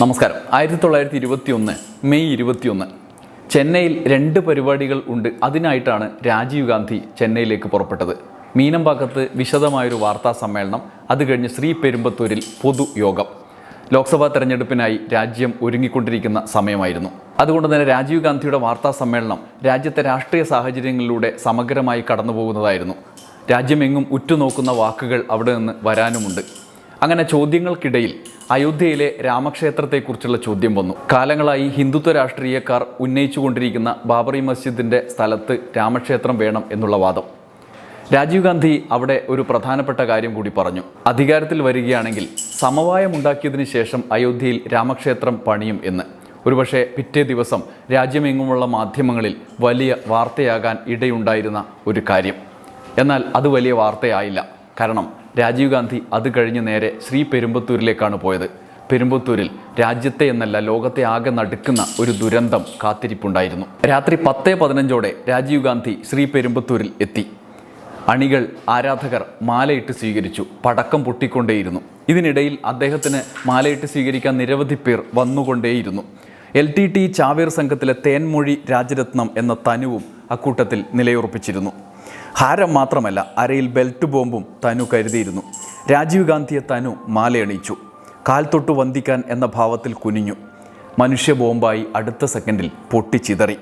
നമസ്കാരം. ആയിരത്തി തൊള്ളായിരത്തി ഇരുപത്തി ഒന്ന് മെയ് ഇരുപത്തിയൊന്ന്. ചെന്നൈയിൽ രണ്ട് പരിപാടികൾ ഉണ്ട്. അതിനായിട്ടാണ് രാജീവ് ഗാന്ധി ചെന്നൈയിലേക്ക് പുറപ്പെട്ടത്. മീനമ്പാക്കത്ത് വിശദമായൊരു വാർത്താ സമ്മേളനം. അത് കഴിഞ്ഞ് ശ്രീ പെരുമ്പത്തൂരിൽ പൊതുയോഗം ലോക്സഭാ തെരഞ്ഞെടുപ്പിനായി രാജ്യം ഒരുങ്ങിക്കൊണ്ടിരിക്കുന്ന സമയമായിരുന്നു. അതുകൊണ്ട് തന്നെ രാജീവ് ഗാന്ധിയുടെ വാർത്താ സമ്മേളനം രാജ്യത്തെ രാഷ്ട്രീയ സാഹചര്യങ്ങളിലൂടെ സമഗ്രമായി കടന്നുപോകുന്നതായിരുന്നു. രാജ്യമെങ്ങും ഉറ്റുനോക്കുന്ന വാക്കുകൾ അവിടെ നിന്ന് വരാനുമുണ്ട്. അങ്ങനെ ചോദ്യങ്ങൾക്കിടയിൽ അയോധ്യയിലെ രാമക്ഷേത്രത്തെക്കുറിച്ചുള്ള ചോദ്യം വന്നു. കാലങ്ങളായി ഹിന്ദുത്വ രാഷ്ട്രീയക്കാർ ഉന്നയിച്ചുകൊണ്ടിരിക്കുന്ന ബാബറി മസ്ജിദിന്റെ സ്ഥലത്ത് രാമക്ഷേത്രം വേണം എന്നുള്ള വാദം. രാജീവ് ഗാന്ധി അവിടെ ഒരു പ്രധാനപ്പെട്ട കാര്യം കൂടി പറഞ്ഞു. അധികാരത്തിൽ വരികയാണെങ്കിൽ സമവായമുണ്ടാക്കിയതിന് ശേഷം അയോധ്യയിൽ രാമക്ഷേത്രം പണിയും എന്ന്. ഒരുപക്ഷെ പിറ്റേ ദിവസം രാജ്യമെങ്ങുമുള്ള മാധ്യമങ്ങളിൽ വലിയ വാർത്തയാകാൻ ഇടയുണ്ടായിരുന്ന ഒരു കാര്യം. എന്നാൽ അത് വലിയ വാർത്തയായില്ല. കാരണം രാജീവ് ഗാന്ധി അത് കഴിഞ്ഞ് നേരെ ശ്രീ പെരുമ്പത്തൂരിലേക്കാണ് പോയത്. പെരുമ്പത്തൂരിൽ രാജ്യത്തെ എന്നല്ല ലോകത്തെ ആകെ നടുക്കുന്ന ഒരു ദുരന്തം കാത്തിരിപ്പുണ്ടായിരുന്നു. രാത്രി പത്ത് പതിനഞ്ചോടെ രാജീവ് ഗാന്ധി ശ്രീ പെരുമ്പത്തൂരിൽ എത്തി. അണികൾ ആരാധകർ മാലയിട്ട് സ്വീകരിച്ചു പടക്കം പൊട്ടിക്കൊണ്ടേയിരുന്നു. ഇതിനിടയിൽ അദ്ദേഹത്തിന് മാലയിട്ട് സ്വീകരിക്കാൻ നിരവധി പേർ വന്നുകൊണ്ടേയിരുന്നു. എൽ ടി ടി ചാവേർ സംഘത്തിലെ തേൻമൊഴി രാജരത്നം എന്ന തനുവും അക്കൂട്ടത്തിൽ നിലയുറപ്പിച്ചിരുന്നു. ഹാരം മാത്രമല്ല അരയിൽ ബെൽറ്റ് ബോംബും തനു കരുതിയിരുന്നു. രാജീവ് ഗാന്ധിയെ തനു മാലയണിയിച്ചു. കാൽ തൊട്ട് വന്ദിക്കാൻ എന്ന ഭാവത്തിൽ കുനിഞ്ഞു. മനുഷ്യ ബോംബായി അടുത്ത സെക്കൻഡിൽ പൊട്ടിച്ചിതറി.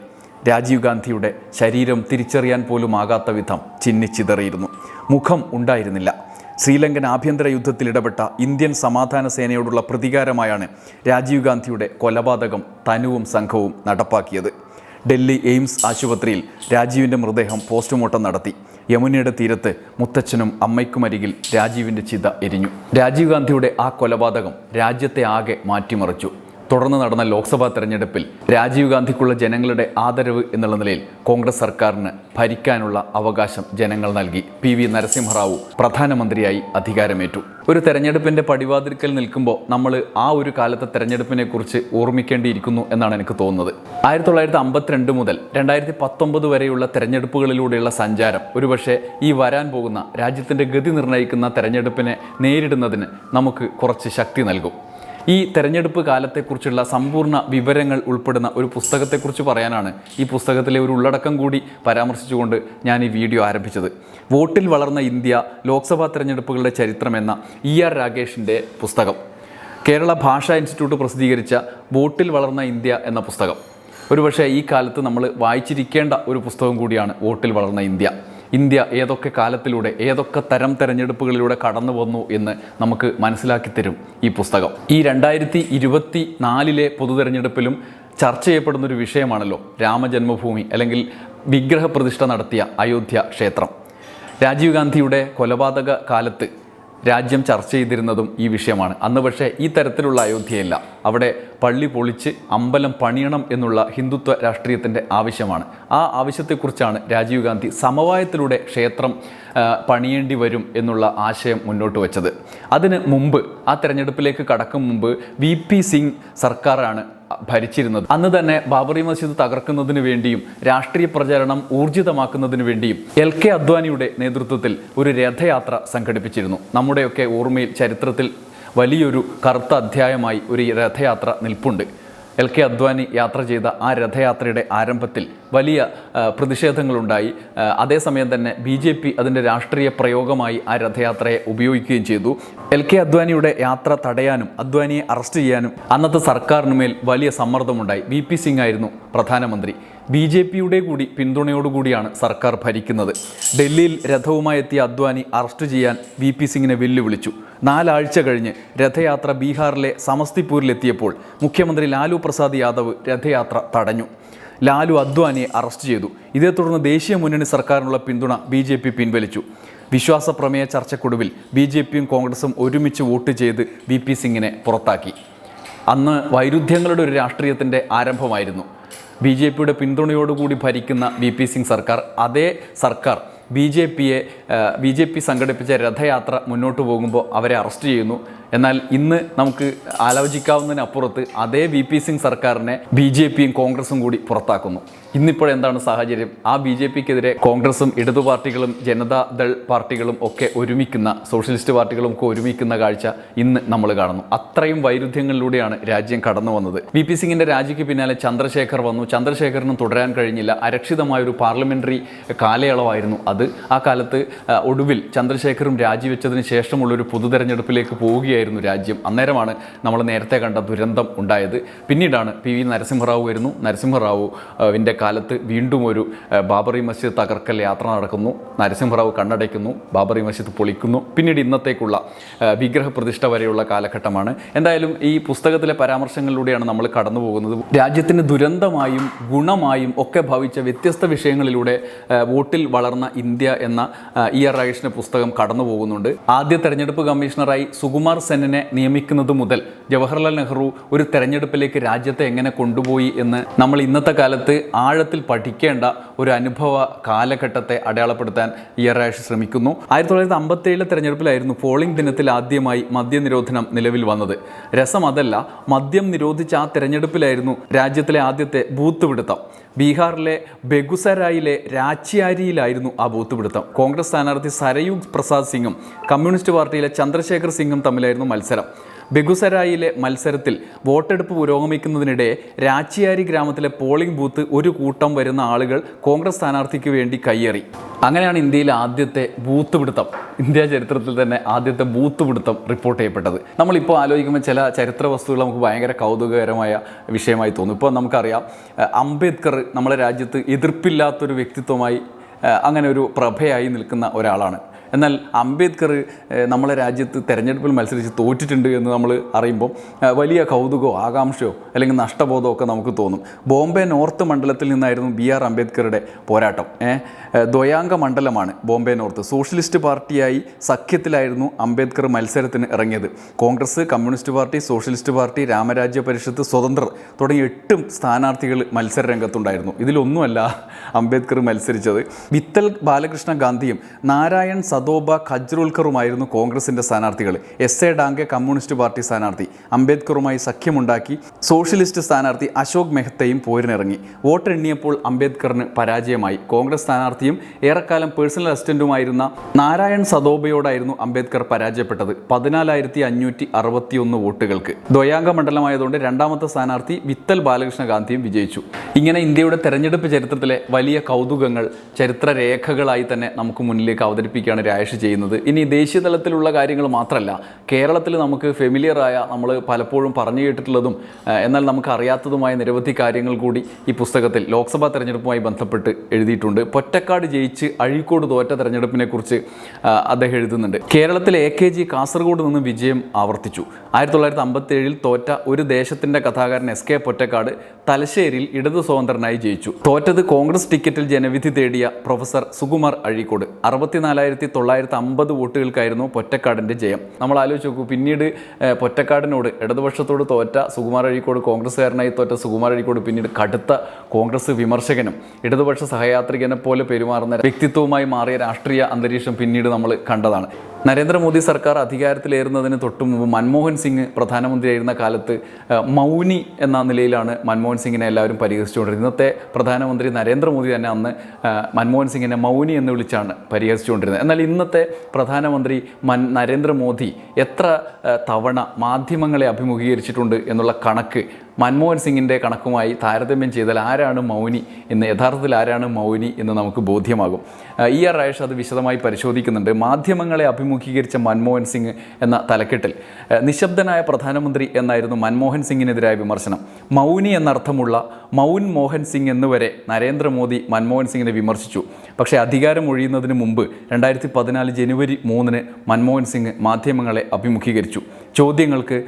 രാജീവ് ഗാന്ധിയുടെ ശരീരം തിരിച്ചറിയാൻ പോലും ആകാത്ത വിധം ചിന്നിച്ചിതറിയിരുന്നു. മുഖം ഉണ്ടായിരുന്നില്ല. ശ്രീലങ്കൻ ആഭ്യന്തര യുദ്ധത്തിൽ ഇടപെട്ട ഇന്ത്യൻ സമാധാന സേനയോടുള്ള പ്രതികാരമായാണ് രാജീവ് ഗാന്ധിയുടെ കൊലപാതകം തനുവും സംഘവും നടപ്പാക്കിയത്. ഡൽഹി എയിംസ് ആശുപത്രിയിൽ രാജീവിന്റെ മൃതദേഹം പോസ്റ്റ്മോർട്ടം നടത്തി. യമുനയുടെ തീരത്ത് മുത്തച്ഛനും അമ്മയ്ക്കുമരികിൽ രാജീവിന്റെ ചിത എരിഞ്ഞു. രാജീവ് ഗാന്ധിയുടെ ആ കൊലപാതകം രാജ്യത്തെ ആകെ മാറ്റിമറിച്ചു. തുടർന്ന് നടന്ന ലോക്സഭാ തെരഞ്ഞെടുപ്പിൽ രാജീവ് ഗാന്ധിക്കുള്ള ജനങ്ങളുടെ ആദരവ് എന്നുള്ള നിലയിൽ കോൺഗ്രസ് സർക്കാരിന് ഭരിക്കാനുള്ള അവകാശം ജനങ്ങൾ നൽകി. പി വി നരസിംഹറാവു പ്രധാനമന്ത്രിയായി അധികാരമേറ്റു. ഒരു തെരഞ്ഞെടുപ്പിന്റെ പടിവാതിൽക്കൽ നിൽക്കുമ്പോൾ നമ്മൾ ആ ഒരു കാലത്തെ തെരഞ്ഞെടുപ്പിനെ കുറിച്ച് ഓർമ്മിക്കേണ്ടിയിരിക്കുന്നു എന്നാണ് എനിക്ക് തോന്നുന്നത്. ആയിരത്തി തൊള്ളായിരത്തി അമ്പത്തിരണ്ട് മുതൽ രണ്ടായിരത്തി പത്തൊമ്പത് വരെയുള്ള തെരഞ്ഞെടുപ്പുകളിലൂടെയുള്ള സഞ്ചാരം ഒരുപക്ഷെ ഈ വരാൻ പോകുന്ന രാജ്യത്തിന്റെ ഗതി നിർണയിക്കുന്ന തെരഞ്ഞെടുപ്പിനെ നേരിടുന്നതിന് നമുക്ക് കുറച്ച് ശക്തി നൽകും. ഈ തെരഞ്ഞെടുപ്പ് കാലത്തെക്കുറിച്ചുള്ള സമ്പൂർണ വിവരങ്ങൾ ഉൾപ്പെടുന്ന ഒരു പുസ്തകത്തെക്കുറിച്ച് പറയാനാണ് ഈ പുസ്തകത്തിലെ ഒരു ഉള്ളടക്കം കൂടി പരാമർശിച്ചുകൊണ്ട് ഞാൻ ഈ വീഡിയോ ആരംഭിച്ചത്. വോട്ടിൽ വളർന്ന ഇന്ത്യ ലോക്സഭാ തെരഞ്ഞെടുപ്പുകളുടെ ചരിത്രം എന്ന ഇ ആർ രാകേഷിന്റെ പുസ്തകം. കേരള ഭാഷാ ഇൻസ്റ്റിറ്റ്യൂട്ട് പ്രസിദ്ധീകരിച്ച വോട്ടിൽ വളർന്ന ഇന്ത്യ എന്ന പുസ്തകം. ഒരുപക്ഷേ ഈ കാലത്ത് നമ്മൾ വായിച്ചിരിക്കേണ്ട ഒരു പുസ്തകം കൂടിയാണ് വോട്ടിൽ വളർന്ന ഇന്ത്യ. ഇന്ത്യ ഏതൊക്കെ കാലത്തിലൂടെ ഏതൊക്കെ തരം തെരഞ്ഞെടുപ്പുകളിലൂടെ കടന്നു വന്നു എന്ന് നമുക്ക് മനസ്സിലാക്കി തരും ഈ പുസ്തകം. ഈ രണ്ടായിരത്തി ഇരുപത്തി നാലിലെ പൊതു തെരഞ്ഞെടുപ്പിലും ചർച്ച ചെയ്യപ്പെടുന്ന ഒരു വിഷയമാണല്ലോ രാമജന്മഭൂമി അല്ലെങ്കിൽ വിഗ്രഹപ്രതിഷ്ഠ നടത്തിയ അയോധ്യ ക്ഷേത്രം. രാജീവ് ഗാന്ധിയുടെ കൊലപാതക കാലത്ത് രാജ്യം ചർച്ച ചെയ്തിരുന്നതും ഈ വിഷയമാണ്. അന്ന് പക്ഷേ ഈ തരത്തിലുള്ള അയോധ്യയല്ല. അവിടെ പള്ളി പൊളിച്ച് അമ്പലം പണിയണം എന്നുള്ള ഹിന്ദുത്വ രാഷ്ട്രീയത്തിന്റെ ആവശ്യമാണ്. ആ ആവശ്യത്തെക്കുറിച്ചാണ് രാജീവ് ഗാന്ധി സമവായത്തിലൂടെ ക്ഷേത്രം പണിയേണ്ടി വരും എന്നുള്ള ആശയം മുന്നോട്ട് വെച്ചത്. അതിന് മുമ്പ് ആ തെരഞ്ഞെടുപ്പിലേക്ക് കടക്കും മുമ്പ് വി പി സിംഗ് സർക്കാരാണ് ഭരിച്ചിരുന്നത്. അന്ന് തന്നെ ബാബറി മസ്ജിദ് തകർക്കുന്നതിന് വേണ്ടിയും രാഷ്ട്രീയ പ്രചാരണം ഊർജിതമാക്കുന്നതിന് വേണ്ടിയും എൽ കെ അദ്വാനിയുടെ നേതൃത്വത്തിൽ ഒരു രഥയാത്ര സംഘടിപ്പിച്ചിരുന്നു. നമ്മുടെയൊക്കെ ഓർമ്മയിൽ ചരിത്രത്തിൽ വലിയൊരു കറുത്ത അധ്യായമായി ഒരു രഥയാത്ര നിൽപ്പുണ്ട്. എൽ കെ അദ്വാനി യാത്ര ചെയ്ത ആ രഥയാത്രയുടെ ആരംഭത്തിൽ വലിയ പ്രതിഷേധങ്ങളുണ്ടായി. അതേസമയം തന്നെ ബി ജെ പി അതിന്റെ രാഷ്ട്രീയ പ്രയോഗമായി ആ രഥയാത്രയെ ഉപയോഗിക്കുകയും ചെയ്തു. എൽ കെ അദ്വാനിയുടെ യാത്ര തടയാനും അദ്വാനിയെ അറസ്റ്റ് ചെയ്യാനും അന്നത്തെ സർക്കാരിനുമേൽ വലിയ സമ്മർദ്ദമുണ്ടായി. വി പി സിംഗ് ആയിരുന്നു പ്രധാനമന്ത്രി. ബി ജെ പിയുടെ കൂടി പിന്തുണയോടുകൂടിയാണ് സർക്കാർ ഭരിക്കുന്നത്. ഡൽഹിയിൽ രഥവുമായി എത്തിയ അദ്വാനി അറസ്റ്റ് ചെയ്യാൻ വി പി സിംഗിനെ വെല്ലുവിളിച്ചു. നാലാഴ്ച കഴിഞ്ഞ് രഥയാത്ര ബീഹാറിലെ സമസ്തിപൂരിലെത്തിയപ്പോൾ മുഖ്യമന്ത്രി ലാലു പ്രസാദ് യാദവ് രഥയാത്ര തടഞ്ഞു. ലാലു അദ്വാനിയെ അറസ്റ്റ് ചെയ്തു. ഇതേ തുടർന്ന് ദേശീയ മുന്നണി സർക്കാരിനുള്ള പിന്തുണ ബി ജെ പി പിൻവലിച്ചു. വിശ്വാസ പ്രമേയ ചർച്ചക്കൊടുവിൽ ബി ജെ പിയും കോൺഗ്രസും ഒരുമിച്ച് വോട്ട് ചെയ്ത് വി പി സിംഗിനെ പുറത്താക്കി. അന്ന് വൈരുദ്ധ്യങ്ങളുടെ ഒരു രാഷ്ട്രീയത്തിന്റെ ആരംഭമായിരുന്നു. ബി ജെ പിയുടെ പിന്തുണയോടുകൂടി ഭരിക്കുന്ന വി പി സിംഗ് സർക്കാർ അതേ സർക്കാർ ബി ജെ പിയെ ബി ജെ പി സംഘടിപ്പിച്ച രഥയാത്ര മുന്നോട്ട് പോകുമ്പോൾ അവരെ അറസ്റ്റ് ചെയ്യുന്നു. എന്നാൽ ഇന്ന് നമുക്ക് ആലോചിക്കാവുന്നതിനപ്പുറത്ത് അതേ വി പി സിംഗ് സർക്കാരിനെ ബി ജെ പിയും കോൺഗ്രസും കൂടി പുറത്താക്കുന്നു. ഇന്നിപ്പോൾ എന്താണ് സാഹചര്യം? ആ ബി ജെ പിക്കെതിരെ കോൺഗ്രസും ഇടതു പാർട്ടികളും ജനതാദൾ പാർട്ടികളും ഒക്കെ ഒരുമിക്കുന്ന സോഷ്യലിസ്റ്റ് പാർട്ടികളും ഒക്കെ ഒരുമിക്കുന്ന കാഴ്ച ഇന്ന് നമ്മൾ കാണുന്നു. അത്രയും വൈരുദ്ധ്യങ്ങളിലൂടെയാണ് രാജ്യം കടന്നു വന്നത്. വി പി സിംഗിന്റെ രാജിക്ക് പിന്നാലെ ചന്ദ്രശേഖർ വന്നു. ചന്ദ്രശേഖറിനും തുടരാൻ കഴിഞ്ഞില്ല. അരക്ഷിതമായ ഒരു പാർലമെന്ററി കാലയളവായിരുന്നു അത്. ആ കാലത്ത് ഒടുവിൽ ചന്ദ്രശേഖറും രാജിവെച്ചതിന് ശേഷമുള്ള ഒരു പൊതുതെരഞ്ഞെടുപ്പിലേക്ക് പോവുകയായിരുന്നു. രാജ്യം. അന്നേരമാണ് നമ്മൾ നേരത്തെ കണ്ട ദുരന്തം ഉണ്ടായത്. പിന്നീടാണ് പി വി നരസിംഹറാവു വരുന്നു. നരസിംഹറാവു ആ, വിന്റെ കാലത്ത് വീണ്ടും ഒരു ബാബറി മസ്ജിദ് തകർക്കൽ യാത്ര നടക്കുന്നു. നരസിംഹറാവു കണ്ണടയ്ക്കുന്നു ബാബറി മസ്ജിദ് പൊളിക്കുന്നു. പിന്നീട് ഇന്നത്തേക്കുള്ള വിഗ്രഹ പ്രതിഷ്ഠ വരെയുള്ള കാലഘട്ടമാണ്. എന്തായാലും ഈ പുസ്തകത്തിലെ പരാമർശങ്ങളിലൂടെയാണ് നമ്മൾ കടന്നു പോകുന്നത്. രാജ്യത്തിന് ദുരന്തമായും ഗുണമായും ഒക്കെ ഭവിച്ച വ്യത്യസ്ത വിഷയങ്ങളിലൂടെ വോട്ടിൽ വളർന്ന ഇന്ത്യ എന്ന ഇ ആർ പുസ്തകം കടന്നു പോകുന്നുണ്ട്. ആദ്യ തെരഞ്ഞെടുപ്പ് കമ്മീഷണറായി സുകുമാർ സെന്നിനെ നിയമിക്കുന്നത് മുതൽ ജവഹർലാൽ നെഹ്റു ഒരു തെരഞ്ഞെടുപ്പിലേക്ക് രാജ്യത്തെ എങ്ങനെ കൊണ്ടുപോയി എന്ന് നമ്മൾ ഇന്നത്തെ കാലത്ത് ആഴത്തിൽ പഠിക്കേണ്ട ഒരു അനുഭവ കാലഘട്ടത്തെ അടയാളപ്പെടുത്താൻ ഇയറാഷ് ശ്രമിക്കുന്നു. ആയിരത്തി തൊള്ളായിരത്തി അമ്പത്തി ഏഴിലെ തെരഞ്ഞെടുപ്പിലായിരുന്നു പോളിംഗ് ദിനത്തിൽ ആദ്യമായി മദ്യനിരോധനം നിലവിൽ വന്നത്. രസം അതല്ല മദ്യം നിരോധിച്ച ആ തെരഞ്ഞെടുപ്പിലായിരുന്നു രാജ്യത്തിലെ ആദ്യത്തെ ബൂത്ത് പിടുത്തം. ബീഹാറിലെ ബെഗുസരായിലെ രാച്ചിയാരിയിലായിരുന്നു ആ ബൂത്ത് പിടുത്തം കോൺഗ്രസ് സ്ഥാനാർത്ഥി സരയൂഗ് പ്രസാദ് സിംഗും കമ്മ്യൂണിസ്റ്റ് പാർട്ടിയിലെ ചന്ദ്രശേഖർ സിംഗും തമ്മിലായിരുന്നു മത്സരം. ബെഗുസരായിലെ മത്സരത്തിൽ വോട്ടെടുപ്പ് പുരോഗമിക്കുന്നതിനിടെ രാച്ചിയാരി ഗ്രാമത്തിലെ പോളിംഗ് ബൂത്ത് ഒരു കൂട്ടം വരുന്ന ആളുകൾ കോൺഗ്രസ് സ്ഥാനാർത്ഥിക്ക് വേണ്ടി കയ്യേറി. അങ്ങനെയാണ് ഇന്ത്യയിലെ ആദ്യത്തെ ബൂത്ത് പിടുത്തം ഇന്ത്യ ചരിത്രത്തിൽ തന്നെ ആദ്യത്തെ ബൂത്ത് പിടുത്തം റിപ്പോർട്ട് ചെയ്യപ്പെട്ടത്. നമ്മളിപ്പോൾ ആലോചിക്കുമ്പോൾ ചില ചരിത്ര വസ്തുക്കൾ നമുക്ക് ഭയങ്കര കൗതുകകരമായ വിഷയമായി തോന്നും. ഇപ്പോൾ നമുക്കറിയാം അംബേദ്കർ നമ്മുടെ രാജ്യത്ത് എതിർപ്പില്ലാത്തൊരു വ്യക്തിത്വമായി അങ്ങനെ ഒരു പ്രഭയായി നിൽക്കുന്ന ഒരാളാണ്. എന്നാൽ അംബേദ്കർ നമ്മളെ രാജ്യത്ത് തെരഞ്ഞെടുപ്പിൽ മത്സരിച്ച് തോറ്റിട്ടുണ്ട് എന്ന് നമ്മൾ അറിയുമ്പോൾ വലിയ കൗതുകമോ ആകാംക്ഷയോ അല്ലെങ്കിൽ നഷ്ടബോധമോ ഒക്കെ നമുക്ക് തോന്നും. ബോംബെ നോർത്ത് മണ്ഡലത്തിൽ നിന്നായിരുന്നു ബി ആർ അംബേദ്കറുടെ പോരാട്ടം. ദ്വയാംഗ മണ്ഡലമാണ് ബോംബെ നോർത്ത്. സോഷ്യലിസ്റ്റ് പാർട്ടിയായി സഖ്യത്തിലായിരുന്നു അംബേദ്കർ മത്സരത്തിന് ഇറങ്ങിയത്. Congress communist party socialist party Ram Rajya Parishad സ്വതന്ത്രർ തുടങ്ങിയ എട്ടും സ്ഥാനാർത്ഥികൾ മത്സര രംഗത്തുണ്ടായിരുന്നു ഇതിലൊന്നുമല്ല അംബേദ്കർ മത്സരിച്ചത്. വിത്തൽ ബാലകൃഷ്ണ ഗാന്ധിയും നാരായൺ സദോബ ഖജ്രോൽക്കറുമായിരുന്നു കോൺഗ്രസിന്റെ സ്ഥാനാർത്ഥികൾ. S A Dange communist party സ്ഥാനാർത്ഥി. അംബേദ്കറുമായി സഖ്യമുണ്ടാക്കി സോഷ്യലിസ്റ്റ് സ്ഥാനാർത്ഥി അശോക് മെഹ്തയും പോരിനിറങ്ങി. വോട്ടെണ്ണിയപ്പോൾ അംബേദ്കറിന് പരാജയമായി. കോൺഗ്രസ് സ്ഥാനാർത്ഥിയും ഏറെക്കാലം പേഴ്സണൽ അസിസ്റ്റന്റുമായിരുന്ന നാരായൺ സദോബയോടായിരുന്നു അംബേദ്കർ പരാജയപ്പെട്ടത്. പതിനാലായിരത്തി അഞ്ഞൂറ്റി അറുപത്തിയൊന്ന് വോട്ടുകൾക്ക്. ദ്വയാംഗ മണ്ഡലമായതുകൊണ്ട് രണ്ടാമത്തെ സ്ഥാനാർത്ഥി വിത്തൽ ബാലകൃഷ്ണ ഗാന്ധിയും വിജയിച്ചു. ഇങ്ങനെ ഇന്ത്യയുടെ തെരഞ്ഞെടുപ്പ് ചരിത്രത്തിലെ വലിയ കൗതുകങ്ങൾ ചരിത്രരേഖകളായി തന്നെ നമുക്ക് മുന്നിലേക്ക് അവതരിപ്പിക്കുകയാണ് രാജേഷ് ചെയ്യുന്നത്. ഇനി ദേശീയ തലത്തിലുള്ള കാര്യങ്ങൾ മാത്രമല്ല കേരളത്തിൽ നമുക്ക് ഫെമിലിയറായ നമ്മൾ പലപ്പോഴും പറഞ്ഞു കേട്ടിട്ടുള്ളതും എന്നാൽ നമുക്ക് അറിയാത്തതുമായ നിരവധി കാര്യങ്ങൾ കൂടി ഈ പുസ്തകത്തിൽ ലോക്സഭാ തെരഞ്ഞെടുപ്പുമായി ബന്ധപ്പെട്ട് എഴുതിയിട്ടുണ്ട്. പൊറ്റക്കാട് ജയിച്ച് അഴീക്കോട് തോറ്റ തെരഞ്ഞെടുപ്പിനെ കുറിച്ച് അദ്ദേഹം എഴുതുന്നുണ്ട്. കേരളത്തിലെ എ കെ ജി കാസർഗോഡ് നിന്ന് വിജയം ആവർത്തിച്ചു. ആയിരത്തി തൊള്ളായിരത്തി അമ്പത്തി ഏഴിൽ തോറ്റ ഒരു ദേശത്തിന്റെ കഥാകാരൻ എസ് കെ പൊറ്റക്കാട് തലശ്ശേരിയിൽ ഇടതു സ്വതന്ത്രനായി ജയിച്ചു. തോറ്റത് കോൺഗ്രസ് ടിക്കറ്റിൽ ജനവിധി തേടിയ പ്രൊഫസർ സുകുമാർ അഴീക്കോട്. അറുപത്തിനാലായിരത്തി തൊള്ളായിരത്തി അമ്പത് വോട്ടുകൾക്കായിരുന്നു പൊറ്റക്കാടിന്റെ ജയം. നമ്മൾ ആലോചിച്ച് നോക്കൂ പിന്നീട് പൊറ്റക്കാടിനോട് ഇടതുപക്ഷത്തോട് തോറ്റ സുകുമാർ അഴീക്കോട് കോൺഗ്രസ്സുകാരനായി തോറ്റ സുകുമാർ അഴീക്കോട് പിന്നീട് കടുത്ത കോൺഗ്രസ് വിമർശകനും ഇടതുപക്ഷ സഹയാത്രികനെ പോലെ പെരുമാറുന്ന വ്യക്തിത്വവുമായി മാറിയ രാഷ്ട്രീയ അന്തരീക്ഷം പിന്നീട് നമ്മൾ കണ്ടതാണ്. നരേന്ദ്രമോദി സർക്കാർ അധികാരത്തിലേറുന്നതിന് തൊട്ടു മുമ്പ് മൻമോഹൻ സിംഗ് പ്രധാനമന്ത്രിയായിരുന്ന കാലത്ത് മൗനി എന്ന നിലയിലാണ് മൻമോഹൻ സിംഗിനെ എല്ലാവരും പരിഹസിച്ചുകൊണ്ടിരുന്നത്. ഇന്നത്തെ പ്രധാനമന്ത്രി നരേന്ദ്രമോദി തന്നെ അന്ന് മൻമോഹൻ സിംഗിനെ മൗനി എന്ന് വിളിച്ചാണ് പരിഹസിച്ചുകൊണ്ടിരുന്നത്. എന്നാൽ ഇന്നത്തെ പ്രധാനമന്ത്രി മൻ നരേന്ദ്രമോദി എത്ര തവണ മാധ്യമങ്ങളെ അഭിമുഖീകരിച്ചിട്ടുണ്ട് എന്നുള്ള കണക്ക് മൻമോഹൻ സിംഗിന്റെ കണക്കുമായി താരതമ്യം ചെയ്താൽ ആരാണ് മൗനി എന്ന് യഥാർത്ഥത്തിൽ ആരാണ് മൗനി എന്ന് നമുക്ക് ബോധ്യമാകും. ഇ ആർ രാജേഷ് അത് വിശദമായി പരിശോധിക്കുന്നുണ്ട്. മാധ്യമങ്ങളെ അഭിമുഖീകരിച്ച മൻമോഹൻ സിംഗ് എന്ന തലക്കെട്ടിൽ നിശബ്ദനായ പ്രധാനമന്ത്രി എന്നായിരുന്നു മൻമോഹൻ സിംഗിനെതിരായ വിമർശനം. മൗനി എന്നർത്ഥമുള്ള മൗൻ മോഹൻ സിംഗ് എന്നുവരെ നരേന്ദ്രമോദി മൻമോഹൻ സിംഗിനെ വിമർശിച്ചു. പക്ഷേ അധികാരം ഒഴിയുന്നതിന് മുമ്പ് രണ്ടായിരത്തി പതിനാല് ജനുവരി മൂന്നിന് മൻമോഹൻ സിംഗ് മാധ്യമങ്ങളെ അഭിമുഖീകരിച്ചു. ചോദ്യങ്ങൾക്ക്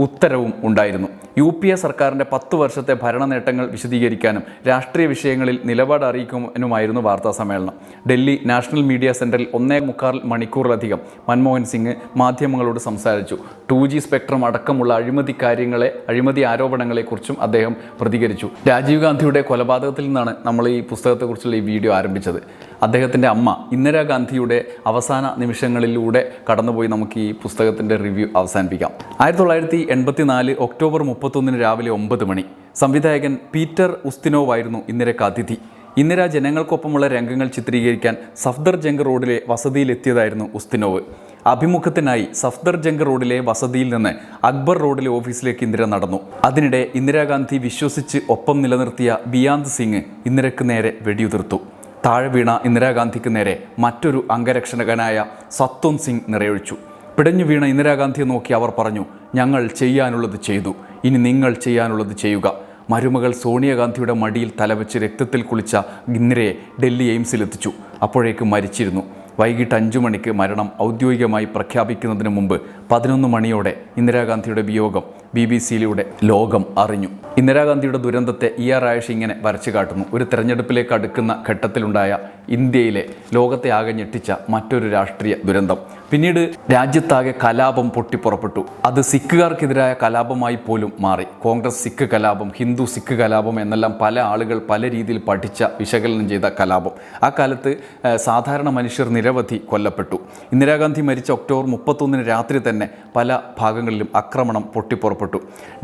ഉത്തരവും ഉണ്ടായിരുന്നു. യു പി എ സർക്കാരിന്റെ പത്ത് വർഷത്തെ ഭരണ നേട്ടങ്ങൾ വിശദീകരിക്കാനും രാഷ്ട്രീയ വിഷയങ്ങളിൽ നിലപാട് അറിയിക്കുന്നതിനുമായിരുന്നു വാർത്താ സമ്മേളനം. ഡൽഹി നാഷണൽ മീഡിയ സെന്ററിൽ ഒന്നേ മുക്കാൽ മണിക്കൂറിലധികം മൻമോഹൻ സിംഗ് മാധ്യമങ്ങളോട് സംസാരിച്ചു. ടു ജി സ്പെക്ട്രം അടക്കമുള്ള അഴിമതി കാര്യങ്ങളെ അഴിമതി ആരോപണങ്ങളെക്കുറിച്ചും അദ്ദേഹം പ്രതികരിച്ചു. രാജീവ് ഗാന്ധിയുടെ കൊലപാതകത്തിൽ നിന്നാണ് നമ്മൾ ഈ പുസ്തകത്തെക്കുറിച്ചുള്ള ഈ വീഡിയോ ആരംഭിച്ചത്. അദ്ദേഹത്തിന്റെ അമ്മ ഇന്ദിരാഗാന്ധിയുടെ അവസാന നിമിഷങ്ങളിലൂടെ കടന്നുപോയി നമുക്ക് ഈ പുസ്തകത്തിന്റെ റിവ്യൂ അവസാനിപ്പിക്കാം. ആയിരത്തി തൊള്ളായിരത്തി എൺപത്തി നാല് ഒക്ടോബർ മുപ്പത്തൊന്നിന് രാവിലെ ഒമ്പത് മണി. സംവിധായകൻ പീറ്റർ ഉസ്തിനോവായിരുന്നു ഇന്ദിരക്ക് അതിഥി. ഇന്ദിര ജനങ്ങൾക്കൊപ്പമുള്ള രംഗങ്ങൾ ചിത്രീകരിക്കാൻ സഫ്ദർ ജംഗ് റോഡിലെ വസതിയിലെത്തിയതായിരുന്നു ഉസ്തിനോവ്. അഭിമുഖത്തിനായി സഫ്ദർ ജംഗ് റോഡിലെ വസതിയിൽ നിന്ന് അക്ബർ റോഡിലെ ഓഫീസിലേക്ക് ഇന്ദിര നടന്നു. അതിനിടെ ഇന്ദിരാഗാന്ധി വിശ്വസിച്ച് ഒപ്പം നിലനിർത്തിയ ബിയാന്ത് സിംഗ് ഇന്ദിരക്ക് നേരെ വെടിയുതിർത്തു. താഴെ വീണ ഇന്ദിരാഗാന്ധിക്ക് നേരെ മറ്റൊരു അംഗരക്ഷകനായ സത്വൻ സിംഗ് നിറയൊഴിച്ചു. പിടഞ്ഞു വീണ ഇന്ദിരാഗാന്ധിയെ നോക്കി അവർ പറഞ്ഞു ഞങ്ങൾ ചെയ്യാനുള്ളത് ചെയ്തു. ഇനി നിങ്ങൾ ചെയ്യാനുള്ളത് ചെയ്യുക. മരുമകൾ സോണിയാഗാന്ധിയുടെ മടിയിൽ തലവെച്ച് രക്തത്തിൽ കുളിച്ച ഇന്ദിരയെ ഡൽഹി എയിംസിലെത്തിച്ചു. അപ്പോഴേക്ക് മരിച്ചിരുന്നു. വൈകിട്ട് അഞ്ചു മണിക്ക് മരണം ഔദ്യോഗികമായി പ്രഖ്യാപിക്കുന്നതിന് മുമ്പ് പതിനൊന്ന് മണിയോടെ ഇന്ദിരാഗാന്ധിയുടെ വിയോഗം ബി ബി സിയിലൂടെ ലോകം അറിഞ്ഞു. ഇന്ദിരാഗാന്ധിയുടെ ദുരന്തത്തെ ഇ ആർ ആയുഷ് ഇങ്ങനെ വരച്ചു കാട്ടുന്നു ഒരു തെരഞ്ഞെടുപ്പിലേക്ക് അടുക്കുന്ന ഘട്ടത്തിലുണ്ടായ ഇന്ത്യയിലെ ലോകത്തെ ആകെ ഞെട്ടിച്ച മറ്റൊരു രാഷ്ട്രീയ ദുരന്തം. പിന്നീട് രാജ്യത്താകെ കലാപം പൊട്ടിപ്പുറപ്പെട്ടു. അത് സിഖുകാർക്കെതിരായ കലാപമായി പോലും മാറി. കോൺഗ്രസ് സിഖ് കലാപം ഹിന്ദു സിഖ് കലാപം എന്നെല്ലാം പല ആളുകൾ പല രീതിയിൽ പഠിച്ച വിശകലനം ചെയ്ത കലാപം. ആ കാലത്ത് സാധാരണ മനുഷ്യർ നിരവധി കൊല്ലപ്പെട്ടു. ഇന്ദിരാഗാന്ധി മരിച്ച ഒക്ടോബർ മുപ്പത്തൊന്നിന് രാത്രി തന്നെ പല ഭാഗങ്ങളിലും ആക്രമണം പൊട്ടിപ്പുറപ്പെട്ടു.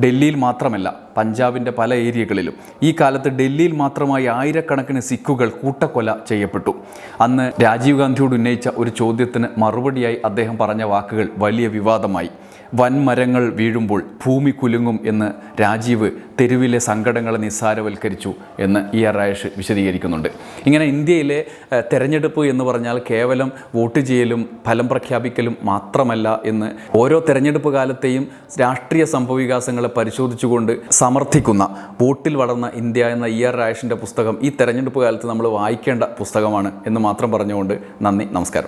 ഡൽഹിയിൽ മാത്രമല്ല പഞ്ചാബിന്റെ പല ഏരിയകളിലും. ഈ കാലത്ത് ഡൽഹിയിൽ മാത്രമായി ആയിരക്കണക്കിന് സിഖുകൾ കൂട്ടക്കൊല ചെയ്യപ്പെട്ടു. അന്ന് രാജീവ് ഗാന്ധിയോട് ഉന്നയിച്ച ഒരു ചോദ്യത്തിന് മറുപടിയായി അദ്ദേഹം പറഞ്ഞ വാക്കുകൾ വലിയ വിവാദമായി. വൻമരങ്ങൾ വീഴുമ്പോൾ ഭൂമി കുലുങ്ങും എന്ന് രാജീവ് തെരുവിലെ സങ്കടങ്ങളെ നിസ്സാരവൽക്കരിച്ചു എന്ന് ഇ ആർ രാജേഷ് വിശദീകരിക്കുന്നുണ്ട്. ഇങ്ങനെ ഇന്ത്യയിലെ തെരഞ്ഞെടുപ്പ് എന്ന് പറഞ്ഞാൽ കേവലം വോട്ട് ചെയ്യലും ഫലം പ്രഖ്യാപിക്കലും മാത്രമല്ല എന്ന് ഓരോ തെരഞ്ഞെടുപ്പ് കാലത്തെയും രാഷ്ട്രീയ സംഭവവികാസങ്ങളെ പരിശോധിച്ചുകൊണ്ട് സമർത്ഥിക്കുന്ന വോട്ടിൽ വളർന്ന ഇന്ത്യ എന്ന ഇ ആർ പുസ്തകം ഈ തെരഞ്ഞെടുപ്പ് കാലത്ത് നമ്മൾ വായിക്കേണ്ട പുസ്തകമാണ് എന്ന് മാത്രം പറഞ്ഞുകൊണ്ട് നന്ദി നമസ്കാരം.